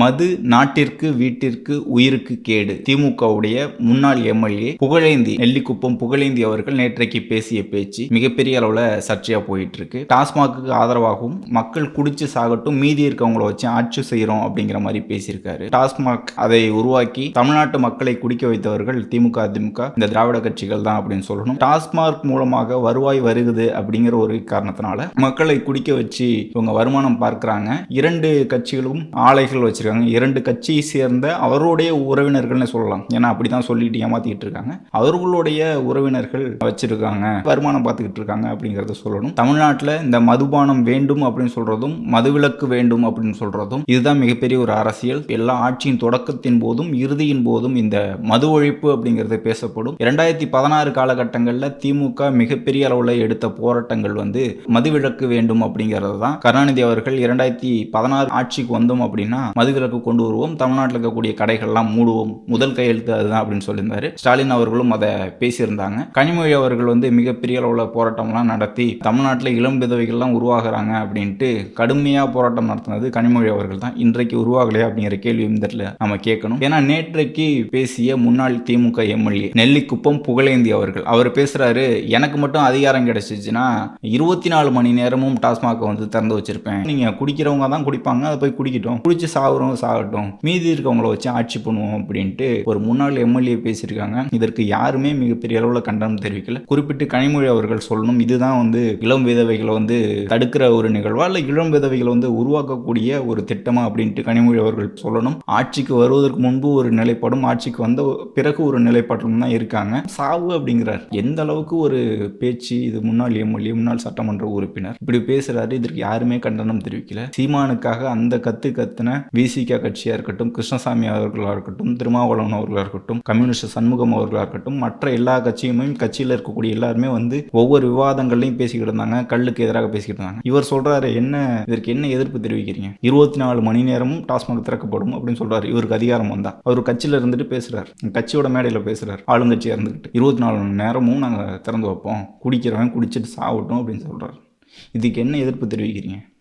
மது நாட்டிற்கு வீட்டிற்கு உயிருக்கு கேடு. திமுகவுடைய முன்னாள் எம்எல்ஏ புகழேந்தி நெல்லிக்குப்பம் புகழேந்தி அவர்கள் நேற்றைக்கு பேசிய பேச்சு மிகப்பெரிய அளவுல சர்ச்சையா போயிட்டு இருக்கு டாஸ்மாக்கு ஆதரவாகவும் மக்கள் குடிச்சு சாகட்டும் மீதி இருக்கவங்கள வச்சு ஆட்சி செய்யறோம் அப்படிங்கிற மாதிரி பேசியிருக்காரு. டாஸ்மாக் அதை உருவாக்கி தமிழ்நாட்டு மக்களை குடிக்க வைத்தவர்கள் திமுக அதிமுக இந்த திராவிட கட்சிகள் தான் அப்படின்னு சொல்லணும். டாஸ்மாக் மூலமாக வருவாய் வருகுது அப்படிங்கிற ஒரு காரணத்தினால மக்களை குடிக்க வச்சு இவங்க வருமானம் பார்க்குறாங்க. இரண்டு கட்சிகளும் ஆலைகள் வச்சிருக்காங்க. வச்சுருக்காங்க. இரண்டு கட்சியை சேர்ந்த அவருடைய உறவினர்கள்னு சொல்லலாம். ஏன்னா அப்படி தான் சொல்லிட்டு ஏமாத்திட்டு இருக்காங்க. அவர்களுடைய உறவினர்கள் வச்சுருக்காங்க. வருமானம் பார்த்துக்கிட்டு இருக்காங்க அப்படிங்கிறத சொல்லணும். தமிழ்நாட்டில் இந்த மதுபானம் வேண்டும் அப்படின்னு சொல்கிறதும் மதுவிலக்கு வேண்டும் அப்படின்னு சொல்கிறதும் இதுதான் மிகப்பெரிய ஒரு அரசியல். எல்லா ஆட்சியின் தொடக்கத்தின் போதும் இறுதியின் போதும் இந்த மது ஒழிப்பு அப்படிங்கிறது பேசப்படும். இரண்டாயிரத்தி பதினாறு காலகட்டங்களில் திமுக மிகப்பெரிய அளவில் எடுத்த போராட்டங்கள் வந்து மதுவிலக்கு வேண்டும் அப்படிங்கிறது தான் கருணாநிதி அவர்கள் இரண்டாயிரத்தி பதினாறு ஆட்சிக்கு வந்தோம் அப்படின்னா மது மதுவிலக்கு கொண்டு வருவோம். தமிழ்நாட்டில் இருக்கக்கூடிய கடைகள்லாம் மூடுவோம். முதல் கையெழுத்து அதுதான் அப்படின்னு சொல்லியிருந்தாரு. ஸ்டாலின் அவர்களும் அதை பேசியிருந்தாங்க. கனிமொழி அவர்கள் வந்து மிகப்பெரிய அளவில் போராட்டம்லாம் நடத்தி தமிழ்நாட்டில் இளம் விதவைகள்லாம் உருவாகுறாங்க அப்படின்ட்டு கடுமையாக போராட்டம் நடத்தினது கனிமொழி அவர்கள் தான். இன்றைக்கு உருவாகலையா அப்படிங்கிற கேள்வியும் தெரியல நம்ம கேட்கணும். ஏன்னா நேற்றைக்கு பேசிய முன்னாள் திமுக எம்எல்ஏ நெல்லிக்குப்பம் புகழேந்தி அவர்கள் அவர் பேசுறாரு எனக்கு மட்டும் அதிகாரம் கிடைச்சிச்சுன்னா இருபத்தி நாலு மணி நேரமும் டாஸ்மாக வந்து திறந்து வச்சிருப்பேன். நீங்க குடிக்கிறவங்க தான் குடிப்பாங்க. அதை போய் குடிக்கட்டும். குடிச்சு சாகுறவங்க சாகட்டும். மீதி இருக்கவங்கள வச்சு ஆட்சி பண்ணுவோம் அப்படின்ட்டு ஒரு முன்னாள் எம்எல்ஏ பேசியிருக்காங்க. இதற்கு யாருமே மிகப்பெரிய அளவில் கண்டனம் தெரிவிக்கல. குறிப்பிட்டு கனிமொழி அவர்கள் சொல்லணும் இதுதான் வந்து இளம் விதவைகளை வந்து தடுக்கிற ஒரு நிகழ்வா? இல்லை இளம் விதவைகளை வந்து உருவாக்கக்கூடிய ஒரு திட்டமா அப்படின்ட்டு கனிமொழி அவர்கள் சொல்லணும். ஆட்சிக்கு வருவதற்கு முன்பு ஒரு நிலைப்பாடும் ஆட்சிக்கு வந்த பிறகு ஒரு நிலைப்பாடும் தான் இருக்காங்க. சாவு அப்படிங்கிறார். எந்த அளவுக்கு ஒரு பேச்சு இது முன்னாள் எம்எல்ஏ முன்னாள் சட்டமன்ற உறுப்பினர் இப்படி பேசுறாரு இதற்கு யாருமே கண்டனம் தெரிவிக்கல. சீமானுக்காக அந்த கத்து கத்துன வி. விசிக கட்சியாக இருக்கட்டும் கிருஷ்ணசாமி அவர்களாக இருக்கட்டும் திருமாவளவன் அவர்களாக இருக்கட்டும் கம்யூனிஸ்ட் சண்முகம் அவர்களாக இருக்கட்டும் மற்ற எல்லா கட்சியுமே கட்சியில் இருக்கக்கூடிய எல்லாருமே வந்து ஒவ்வொரு விவாதங்கள்லையும் பேசிக்கிட்டு இருந்தாங்க கல்லுக்கு எதிராக பேசிக்கிட்டு இருந்தாங்க. இவர் சொல்றாரு என்ன இதற்கு என்ன எதிர்ப்பு தெரிவிக்கிறீங்க? இருபத்தி நாலு மணி நேரமும் டாஸ்மாக் திறக்கப்படும் அப்படின்னு சொல்றாரு. இவருக்கு அதிகாரம் வந்தா. அவர் கட்சியில் இருந்துட்டு பேசுறாரு. கட்சியோட மேடையில் பேசுறாரு. ஆளுங்கட்சியாக இருந்துகிட்டு. இருபத்தி நாலு மணி நேரமும் நாங்கள் திறந்து வைப்போம். குடிக்கிறவன் குடிச்சிட்டு சாவட்டும் அப்படின்னு சொல்றாரு. இதுக்கு என்ன எதிர்ப்பு தெரிவிக்கிறீங்க?